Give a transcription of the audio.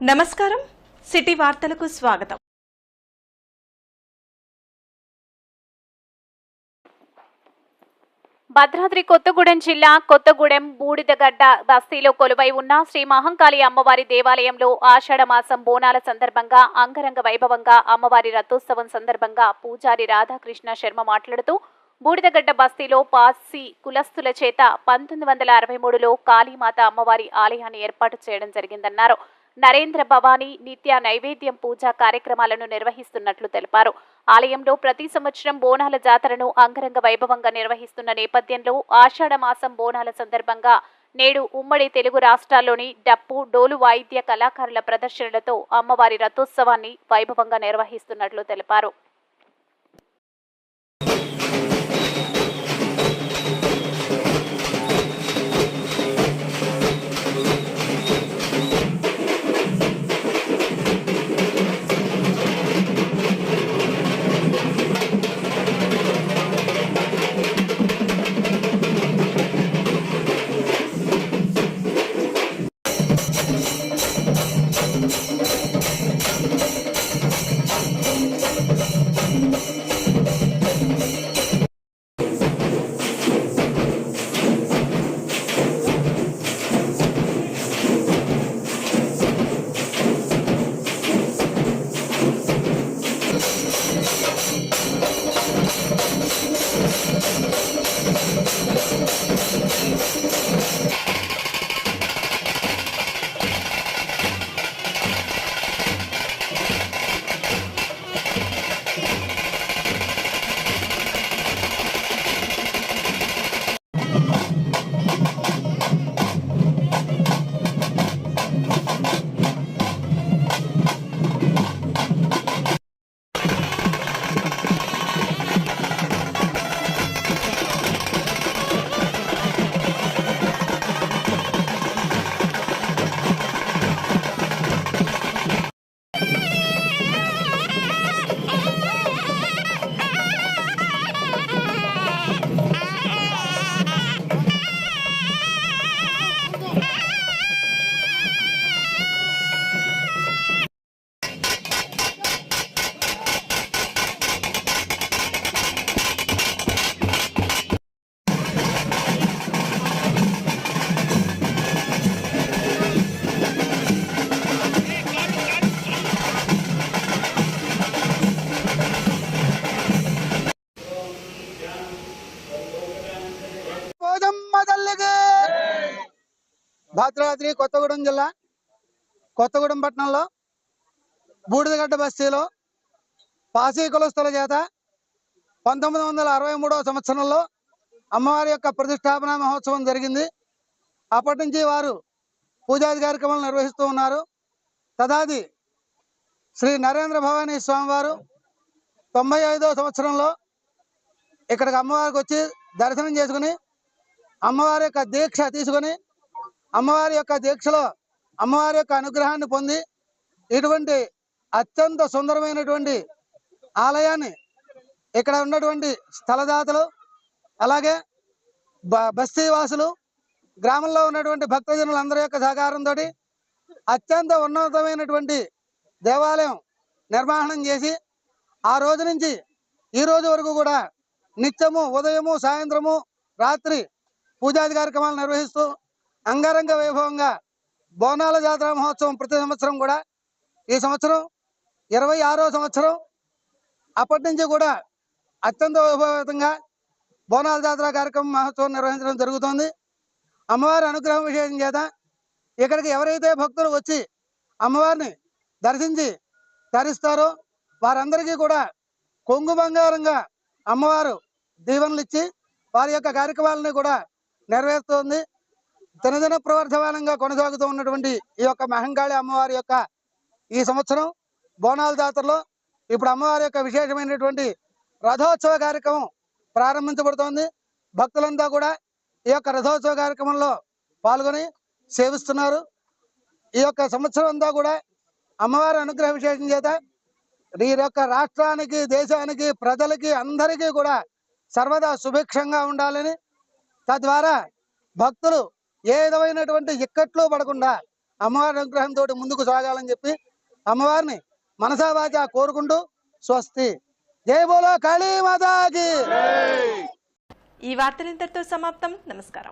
నమస్కారం. సిటీ వార్తలకు స్వాగతం. భద్రాద్రి కొత్తగూడెం జిల్లా కొత్తగూడెం బూడిదగడ్డ బస్తీలో కొలువై ఉన్న శ్రీ మహంకాళి అమ్మవారి దేవాలయంలో ఆషాఢ మాసం బోనాల సందర్భంగా అంగరంగ వైభవంగా అమ్మవారి రథోత్సవం సందర్భంగా పూజారి రాధాకృష్ణ శర్మ మాట్లాడుతూ బూడిదగడ్డ బస్తీలో పాసి కులస్తుల చేత పంతొమ్మిది వందల అరవై మూడులో కాళీమాత అమ్మవారి ఆలయాన్ని ఏర్పాటు చేయడం జరిగిందన్నారు. నరేంద్ర భవానీ నిత్య నైవేద్యం పూజా కార్యక్రమాలను నిర్వహిస్తున్నట్లు తెలిపారు. ఆలయంలో ప్రతి సంవత్సరం బోనాల జాతరను అంగరంగ వైభవంగా నిర్వహిస్తున్న నేపథ్యంలో ఆషాఢ మాసం బోనాల సందర్భంగా నేడు ఉమ్మడి తెలుగు రాష్ట్రాల్లోని డప్పు డోలు వాయిద్య కళాకారుల ప్రదర్శనలతో అమ్మవారి రథోత్సవాన్ని వైభవంగా నిర్వహిస్తున్నట్లు తెలిపారు. భద్రాద్రి కొత్తగూడెం జిల్లా కొత్తగూడెం పట్టణంలో బూడిదగడ్డ బస్తీలో పాసీ కులస్తుల చేత పంతొమ్మిది వందల అరవై మూడవ సంవత్సరంలో అమ్మవారి యొక్క ప్రతిష్టాపన మహోత్సవం జరిగింది. అప్పటి నుంచి వారు పూజాది కార్యక్రమాలు నిర్వహిస్తూ ఉన్నారు. తదాది శ్రీ నరేంద్ర భవానీ స్వామివారు తొంభై ఐదవ సంవత్సరంలో ఇక్కడికి అమ్మవారికి వచ్చి దర్శనం చేసుకుని అమ్మవారి యొక్క దీక్ష తీసుకొని అమ్మవారి యొక్క దీక్షలో అమ్మవారి యొక్క అనుగ్రహాన్ని పొంది ఇటువంటి అత్యంత సుందరమైనటువంటి ఆలయాన్ని ఇక్కడ ఉన్నటువంటి స్థలదాతలు అలాగే బ- వాసులు గ్రామంలో ఉన్నటువంటి భక్తజనులందరి యొక్క సహకారంతో అత్యంత ఉన్నతమైనటువంటి దేవాలయం నిర్మాణం చేసి ఆ రోజు నుంచి ఈ రోజు వరకు కూడా నిత్యము ఉదయము సాయంత్రము రాత్రి పూజాది కార్యక్రమాలు నిర్వహిస్తూ అంగరంగ వైభవంగా బోనాల జాతర మహోత్సవం ప్రతి సంవత్సరం కూడా ఈ సంవత్సరం ఇరవై ఆరో సంవత్సరం అప్పటి నుంచి కూడా అత్యంత వైభవంగా బోనాల జాతర కార్యక్రమం మహోత్సవం నిర్వహించడం జరుగుతోంది. అమ్మవారి అనుగ్రహం విషయం చేత ఇక్కడికి ఎవరైతే భక్తులు వచ్చి అమ్మవారిని దర్శించి తరిస్తారో వారందరికీ కూడా కొంగు బంగారంగా అమ్మవారు దీవెనలు ఇచ్చి వారి యొక్క కార్యక్రమాలని కూడా నెరవేరుతోంది దినదిన ప్రవర్ధమానంగా కొనసాగుతూ ఉన్నటువంటి ఈ యొక్క మహంకాళి అమ్మవారి యొక్క ఈ సంవత్సరం బోనాల జాతరలో ఇప్పుడు అమ్మవారి యొక్క విశేషమైనటువంటి రథోత్సవ కార్యక్రమం ప్రారంభించబడుతోంది. భక్తులంతా కూడా ఈ యొక్క రథోత్సవ కార్యక్రమంలో పాల్గొని సేవిస్తున్నారు. ఈ యొక్క సంవత్సరం అంతా కూడా అమ్మవారి అనుగ్రహ విశేషం చేత ఈ యొక్క రాష్ట్రానికి దేశానికి ప్రజలకి అందరికీ కూడా సర్వదా సుభిక్షంగా ఉండాలని తద్వారా భక్తులు ఏ విధమైనటువంటి ఇక్కట్లు పడకుండా అమ్మవారి అనుగ్రహంతో ముందుకు సాగాలని చెప్పి అమ్మవారిని మనసావాచ కోరుకుంటూ స్వస్తి. జై బోలో కాళీ ఈ వార్తలు ఇంతటితో సమాప్తం. నమస్కారం.